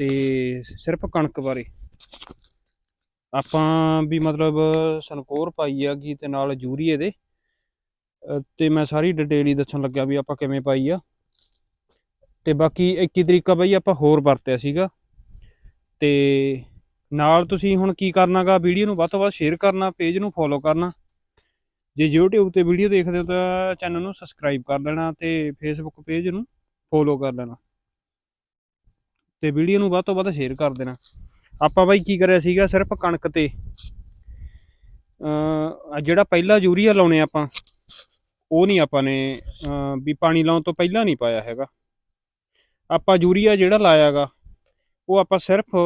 ਤੇ ਸਿਰਫ ਕਣਕ ਬਾਰੇ। ਆਪਾਂ ਵੀ ਮਤਲਬ ਸਨਕੋਰ ਪਾਈ ਆ ਹੈਗੀ ਤੇ ਨਾਲ ਯੂਰੀਏ ਦੇ ਅਹ ਤੇ ਮੈਂ ਸਾਰੀ ਡਿਟੇਲ ਹੀ ਦੱਸਣ ਲੱਗਿਆ ਵੀ ਆਪਾਂ ਕਿਵੇਂ ਪਾਈ ਆ। ਤੇ ਬਾਕੀ ਇੱਕ ਹੀ ਤਰੀਕਾ ਬਈ ਆਪਾਂ ਹੋਰ ਵਰਤਿਆ ਸੀਗਾ। ਤੇ ਨਾਲ ਤੁਸੀਂ ਹੁਣ ਕੀ ਕਰਨਾਗਾ ਵੀਡੀਓ ਨੂੰ ਵੱਧ ਤੋਂ ਵੱਧ ਸ਼ੇਅਰ ਕਰਨਾ ਪੇਜ ਨੂੰ ਫੋਲੋ ਕਰਨਾ। ਜੇ YouTube ਤੇ ਵੀਡੀਓ ਦੇਖਦੇ ਹੋ ਤਾਂ ਚੈਨਲ ਨੂੰ ਸਬਸਕ੍ਰਾਈਬ ਕਰ ਲੈਣਾ ਤੇ Facebook ਪੇਜ ਨੂੰ ਫੋਲੋ ਕਰ ਲੈਣਾ। ਤੇ ਵੀਡੀਓ ਨੂੰ ਵੱਧ ਤੋਂ ਵੱਧ ਸ਼ੇਅਰ ਕਰ ਦੇਣਾ। ਆਪਾਂ ਬਾਈ ਕੀ ਕਰਿਆ ਸੀਗਾ, ਸਿਰਫ ਕਣਕ ਤੇ ਅ ਜਿਹੜਾ ਪਹਿਲਾ ਯੂਰੀਆ ਲਾਉਣੇ ਆਪਾਂ, ਉਹ ਨਹੀਂ ਆਪਾਂ ਨੇ ਵੀ ਪਾਣੀ ਲਾਉਣ ਤੋਂ ਪਹਿਲਾਂ ਨਹੀਂ ਪਾਇਆ ਹੈਗਾ। ਆਪਾਂ ਯੂਰੀਆ ਜਿਹੜਾ ਲਾਇਆਗਾ, ਉਹ ਆਪਾਂ ਸਿਰਫ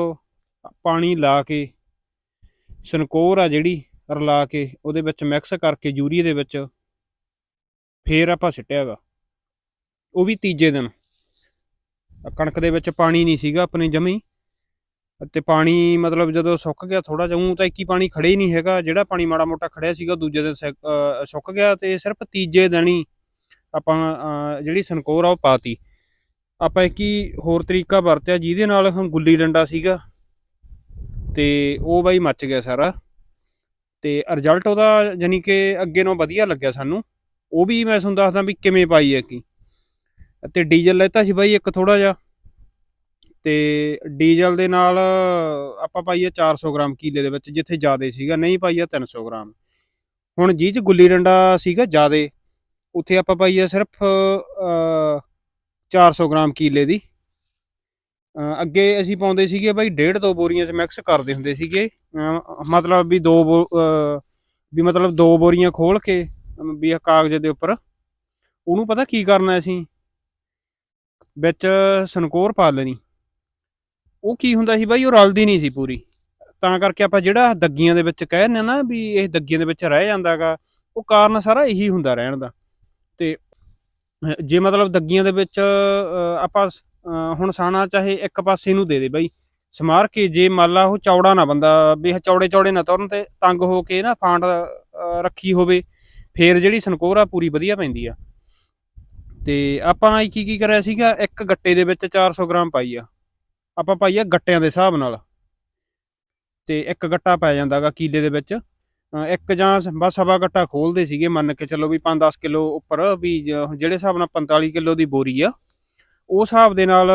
ਪਾਣੀ ਲਾ ਕੇ ਸਨਕੋਰ ਆ ਜਿਹੜੀ, ਰਲਾ ਕੇ, ਉਹਦੇ ਵਿੱਚ ਮਿਕਸ ਕਰਕੇ ਯੂਰੀਏ ਦੇ ਵਿੱਚ, ਫੇਰ ਆਪਾਂ ਸਿੱਟਿਆਗਾ। ਉਹ ਵੀ ਤੀਜੇ ਦਿਨ। ਕਣਕ ਦੇ ਵਿੱਚ ਪਾਣੀ ਨਹੀਂ ਸੀਗਾ ਆਪਣੇ ਜਮੀ। ਤੇ ਪਾਣੀ ਮਤਲਬ ਜਦੋਂ ਸੁੱਕ ਗਿਆ ਥੋੜਾ ਜਿਹਾ ਊਂ ਤਾਂ ਇੱਕ ਹੀ ਪਾਣੀ ਖੜੇ ਹੀ ਨਹੀਂ ਹੈਗਾ। ਜਿਹੜਾ ਪਾਣੀ ਮਾੜਾ ਮੋਟਾ ਖੜਿਆ ਸੀਗਾ, ਦੂਜੇ ਦਿਨ ਸੈਕ- ਸੁੱਕ ਗਿਆ ਤੇ ਸਿਰਫ ਤੀਜੇ ਦਿਨ ਹੀ ਆਪਾਂ ਜਿਹੜੀ ਸਨਕੋਰ ਆ ਉਹ ਪਾਤੀ। ਆਪਾਂ ਇੱਕ ਹੀ ਹੋਰ ਤਰੀਕਾ ਵਰਤਿਆ, ਜਿਹਦੇ ਨਾਲ ਹੁਣ ਗੁੱਲੀ ਡੰਡਾ ਸੀਗਾ। ਤੇ ਉਹ ਬਾਈ ਮੱਚ ਗਿਆ ਸਾਰਾ। ਤੇ ਰਿਜ਼ਲਟ ਉਹਦਾ ਯਾਨੀ ਕਿ ਅੱਗੇ ਨਾਲੋਂ ਵਧੀਆ ਲੱਗਿਆ ਸਾਨੂੰ। ਉਹ ਵੀ ਮੈਂ ਤੁਹਾਨੂੰ ਦੱਸਦਾ ਵੀ ਕਿਵੇਂ ਪਾਈ ਹੈ ਕੀ। ਤੇ ਡੀਜ਼ਲ ਲੈਤਾ ਸੀ ਬਾਈ ਇੱਕ ਥੋੜਾ ਜਿਹਾ। ਤੇ ਡੀਜ਼ਲ ਦੇ ਨਾਲ ਆਪਾਂ ਪਾਈਏ 400 ਗ੍ਰਾਮ ਕੀਲੇ ਦੇ ਵਿੱਚ ਜਿੱਥੇ ਜ਼ਿਆਦੇ ਸੀਗਾ ਨਹੀਂ ਪਾਈਆ 300 ਗ੍ਰਾਮ। ਹੁਣ ਜੀ ਚ ਗੁੱਲੀ ਡੰਡਾ ਸੀਗਾ ਜ਼ਿਆਦੇ ਉੱਥੇ ਆਪਾਂ ਪਾਈਏ ਸਿਰਫ ਅ, 400 ਗ੍ਰਾਮ ਕੀਲੇ ਦੀ। ਅੱਗੇ ਅਸੀਂ ਪਾਉਂਦੇ ਸੀਗੇ ਬਾਈ ਡੇਢ ਦੋ ਬੋਰੀਆਂ 'ਚ ਮਿਕਸ ਕਰਦੇ ਹੁੰਦੇ ਸੀਗੇ। ਮਤਲਬ ਵੀ ਦੋ ਬੋ- ਵੀ ਮਤਲਬ ਦੋ ਬੋਰੀਆਂ ਖੋਲ ਕੇ ਵੀ ਕਾਗਜ਼ ਦੇ ਉੱਪਰ। ਉਹਨੂੰ ਪਤਾ ਕੀ ਕਰਨਾ ਅਸੀਂ? ਵਿੱਚ ਸਨਕੋਰ ਪਾ ਲੈਣੀ। ਉਹ ਕੀ ਹੁੰਦਾ ਸੀ ਬਾਈ, ਉਹ ਰਲਦੀ ਨਹੀਂ ਸੀ ਪੂਰੀ। ਤਾਂ ਕਰਕੇ ਆਪਾਂ ਜਿਹੜਾ ਦੱਗੀਆਂ ਦੇ ਵਿੱਚ ਕਹਿ ਦਿੰਦੇ ਨਾ ਵੀ ਇਹ ਦੱਗੀਆਂ ਦੇ ਵਿੱਚ ਰਹਿ ਜਾਂਦਾਗਾ, ਉਹ ਕਾਰਨ ਸਾਰਾ ਇਹੀ ਹੁੰਦਾ ਰਹਿਣ ਦਾ। ਤੇ, ਜੇ ਮਤਲਬ ਦੱਗੀਆਂ ਦੇ ਵਿੱਚ ਆਪਾਂ ਹੁਣ ਸਾਣਾ ਚਾਹੇ ਇੱਕ ਪਾਸੇ ਨੂੰ ਦੇ ਦੇ ਬਾਈ। ਸਮਾਰ ਕੇ ਜੇ ਮੰਨ ਲਾ ਉਹ ਚੌੜਾ ਨਾ ਬੰਦਾ, ਵੀ ਚੌੜੇ ਚੌੜੇ ਨਾ ਤੁਰਨ ਤੇ ਤੰਗ ਹੋ ਕੇ ਨਾ ਫਾਂਟ ਰੱਖੀ ਹੋਵੇ, ਫੇਰ ਜਿਹੜੀ ਸਨਕੋਰ ਆ ਪੂਰੀ ਵਧੀਆ ਪੈਂਦੀ ਆ। ਤੇ ਆਪਾਂ ਕੀ ਕੀ ਕਰਿਆ ਸੀਗਾ? ਇੱਕ ਗੱਟੇ ਦੇ ਵਿੱਚ 400 ਗ੍ਰਾਮ ਪਾਈ ਆ। ਆਪਾਂ ਪਾਈ ਆ ਗੱਟਿਆਂ ਦੇ ਹਿਸਾਬ ਨਾਲ। ਤੇ ਇੱਕ ਗੱਟਾ ਪੈ ਜਾਂਦਾਗਾ ਕੀਲੇ ਦੇ ਵਿੱਚ। ਇੱਕ ਜਾਂ ਬਸ ਸਵਾ ਗੱਟਾ ਖੋਲਦੇ ਸੀਗੇ ਮੰਨ ਕੇ ਚੱਲੋ ਵੀ 5-10 ਕਿਲੋ ਉੱਪਰ ਵੀ ਜਿਹੜੇ ਹਿਸਾਬ ਨਾਲ 45 ਕਿਲੋ ਦੀ ਬੋਰੀ ਆ, ਉਹ ਹਿਸਾਬ ਦੇ ਨਾਲ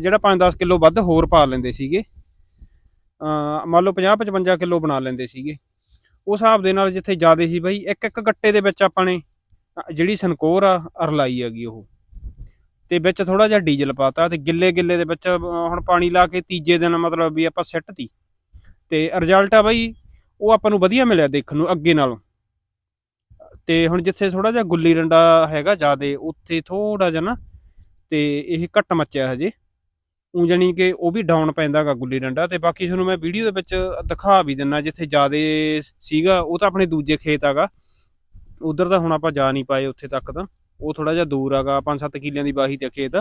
ਜਿਹੜਾ 5-10 ਕਿਲੋ ਵੱਧ ਹੋਰ ਪਾ ਲੈਂਦੇ ਸੀਗੇ। ਮੰਨ ਲਓ 50-55 ਕਿਲੋ ਬਣਾ ਲੈਂਦੇ ਸੀਗੇ। ਉਸ ਹਿਸਾਬ ਦੇ ਨਾਲ ਜਿੱਥੇ ਜ਼ਿਆਦਾ ਸੀ ਬਈ, ਇੱਕ ਇੱਕ ਗੱਟੇ ਦੇ ਵਿੱਚ ਆਪਾਂ ਨੇ ਜਿਹੜੀ ਸੰਕੋਰ ਆ, ਅਰਲਾਈ ਹੈਗੀ ਉਹ। ਤੇ ਵਿੱਚ ਥੋੜਾ ਜਿਹਾ ਡੀਜ਼ਲ ਪਾਤਾ ਤੇ ਗਿੱਲੇ ਗਿੱਲੇ ਦੇ ਵਿੱਚ ਹੁਣ ਪਾਣੀ ਲਾ ਕੇ ਤੀਜੇ ਦਿਨ ਮਤਲਬ ਵੀ ਆਪਾਂ ਸਿੱਟਤੀ ਤੇ। ਰਿਜ਼ਲਟ ਆ ਬਈ, ਉਹ ਆਪਾਂ ਨੂੰ ਵਧੀਆ ਮਿਲਿਆ ਦੇਖਣ ਨੂੰ ਅੱਗੇ ਨਾਲੋਂ। ਤੇ ਹੁਣ ਜਿੱਥੇ ਥੋੜਾ ਜਿਹਾ ਗੁੱਲੀ ਡੰਡਾ ਹੈਗਾ ਜਿਆਦੇ, ਉੱਥੇ ਥੋੜਾ ਜਿਹਾ ਨਾ ਤੇ ਇਹ ਘੱਟ ਮੱਚਿਆ ਹਜੇ। ਉਹ ਜਾਨੀ ਕਿ ਉਹ ਵੀ ਡਾਊਨ ਪੈਂਦਾਗਾ ਗੁੱਲੀ ਡੰਡਾ ਤੇ ਬਾਕੀ ਤੁਹਾਨੂੰ ਮੈਂ ਵੀਡੀਓ ਦੇ ਵਿੱਚ ਦਿਖਾ ਵੀ ਦਿੰਨਾ ਜਿੱਥੇ ਜਿਆਦੇ ਸੀਗਾ, ਉਹ ਤਾਂ ਆਪਣੇ ਦੂਜੇ ਖੇਤ ਆਗਾ। ਉਧਰ ਤਾਂ ਹੁਣ ਆਪਾਂ ਜਾ ਨਹੀਂ ਪਾਏ ਉੱਥੇ ਤੱਕ ਤਾਂ। ਉਹ ਥੋੜਾ ਜਿਹਾ ਦੂਰ ਆਗਾ 5-7 ਕਿੱਲਿਆਂ ਦੀ ਬਾਹੀ ਤੇ ਖੇਤ।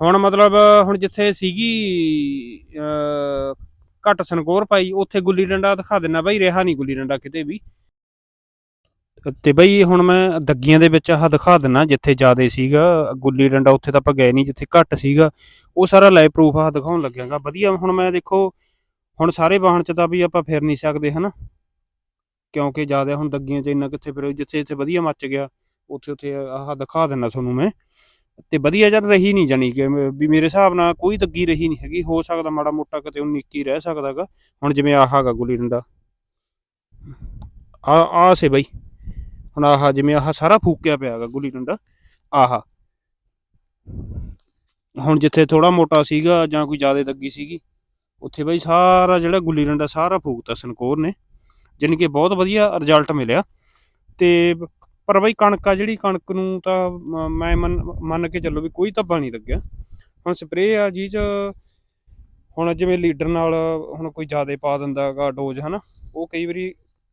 ਹੁਣ ਮਤਲਬ, ਹੁਣ ਜਿੱਥੇ ਸੀਗੀ ਘੱਟ ਸਨਕੋਰ ਪਾਈ, ਉੱਥੇ ਗੁੱਲੀ ਡੰਡਾ ਦਿਖਾ ਦਿੰਨਾ ਬਾਈ, ਰਿਹਾ ਨਹੀਂ ਗੁੱਲੀ ਡੰਡਾ ਕਿਤੇ ਵੀ। ਤੇ ਬਈ ਹੁਣ ਮੈਂ ਦੱਗੀਆਂ ਦੇ ਵਿੱਚ ਆਹ ਦਿਖਾ ਦਿੰਨਾ, ਜਿੱਥੇ ਜ਼ਿਆਦਾ ਸੀਗਾ, ਗੁੱਲੀ ਡੰਡਾ ਉੱਥੇ ਤਾਂ ਆਪਾਂ ਗਏ ਨਹੀਂ, ਜਿੱਥੇ ਘੱਟ ਸੀਗਾ। ਉਹ ਸਾਰਾ ਲਾਈਵ ਪ੍ਰੂਫ ਆਹ ਦਿਖਾਉਣ ਲੱਗਿਆਗਾ। ਵਧੀਆ, ਹੁਣ ਮੈਂ ਦੇਖੋ, ਹੁਣ ਸਾਰੇ ਵਾਹਨ ਚ ਤਾਂ ਵੀ ਆਪਾਂ ਫਿਰ ਨਹੀਂ ਸਕਦੇ, ਹਨਾ? ਕਿਉਂਕਿ ਜ਼ਿਆਦਾ ਹੁਣ ਦੱਗੀਆਂ ਚ ਇੰਨਾ ਕਿੱਥੇ ਫਿਰ, ਜਿੱਥੇ ਇੱਥੇ ਵਧੀਆ ਮੱਚ ਗਿਆ, ਉੱਥੇ ਉੱਥੇ ਆਹ ਦਿਖਾ ਦਿੰਦਾ ਤੁਹਾਨੂੰ ਮੈਂ। ਤੇ ਵਧੀਆ ਜਦ ਰਹੀ ਨਹੀਂ ਜਾਨੀ ਕਿ ਵੀ ਮੇਰੇ ਹਿਸਾਬ ਨਾਲ ਕੋਈ ਦੱਗੀ ਰਹੀ ਨਹੀਂ ਹੈਗੀ, ਹੋ ਸਕਦਾ ਮਾੜਾ ਮੋਟਾ ਕਿਤੇ 19 21 ਰਹਿ ਸਕਦਾਗਾ, ਹੁਣ ਜਿਵੇਂ ਆਹ ਹੈਗਾ ਗੁੱਲੀ ਡੰਡਾ। ਆ ਆ ਸੇ ਬਈ, ਹੁਣ ਆਹ ਜਿਵੇਂ ਆਹ ਸਾਰਾ ਫੂਕਿਆ ਪਿਆ ਹੈਗਾ ਗੁੱਲੀ ਡੰਡਾ, ਆਹ। ਹੁਣ ਜਿੱਥੇ ਥੋੜਾ ਮੋਟਾ ਸੀਗਾ ਜਾਂ ਕੋਈ ਜ਼ਿਆਦਾ ਦੱਗੀ ਸੀਗੀ, ਉੱਥੇ ਬਈ ਸਾਰਾ ਜਿਹੜਾ ਗੁੱਲੀ ਡੰਡਾ ਸਾਰਾ ਫੂਕਤਾ ਸਨਕੋਰ ਨੇ। ਜਾਣੀ ਕਿ ਬਹੁਤ ਵਧੀਆ ਰਿਜ਼ਲਟ ਮਿਲਿਆ। ਤੇ ਪਰ ਬਈ ਕਣਕ ਆ ਜਿਹੜੀ, ਕਣਕ ਨੂੰ ਤਾਂ ਮੈਂ ਮੰਨ ਕੇ ਚੱਲੋ ਵੀ ਕੋਈ ਧੱਬਾ ਨਹੀਂ ਲੱਗਿਆ। ਹੁਣ ਸਪਰੇਅ ਆ ਜੀ ਚ, ਹੁਣ ਜਿਵੇਂ ਲੀਡਰ ਨਾਲ ਹੁਣ ਕੋਈ ਜ਼ਿਆਦਾ ਪਾ ਦਿੰਦਾਗਾ ਡੋਜ਼ ਹਨਾ, ਉਹ ਕਈ ਵਾਰੀ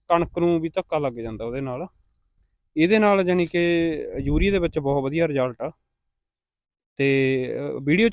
ਕਣਕ ਨੂੰ ਵੀ ਧੱਕਾ ਲੱਗ ਜਾਂਦਾ ਉਹਦੇ ਨਾਲ। ਇਹਦੇ ਨਾਲ ਜਾਨੀ ਕਿ ਯੂਰੀਆ ਦੇ ਵਿੱਚ ਬਹੁਤ ਵਧੀਆ ਰਿਜ਼ਲਟ ਆ। ਤੇ ਵੀਡੀਓ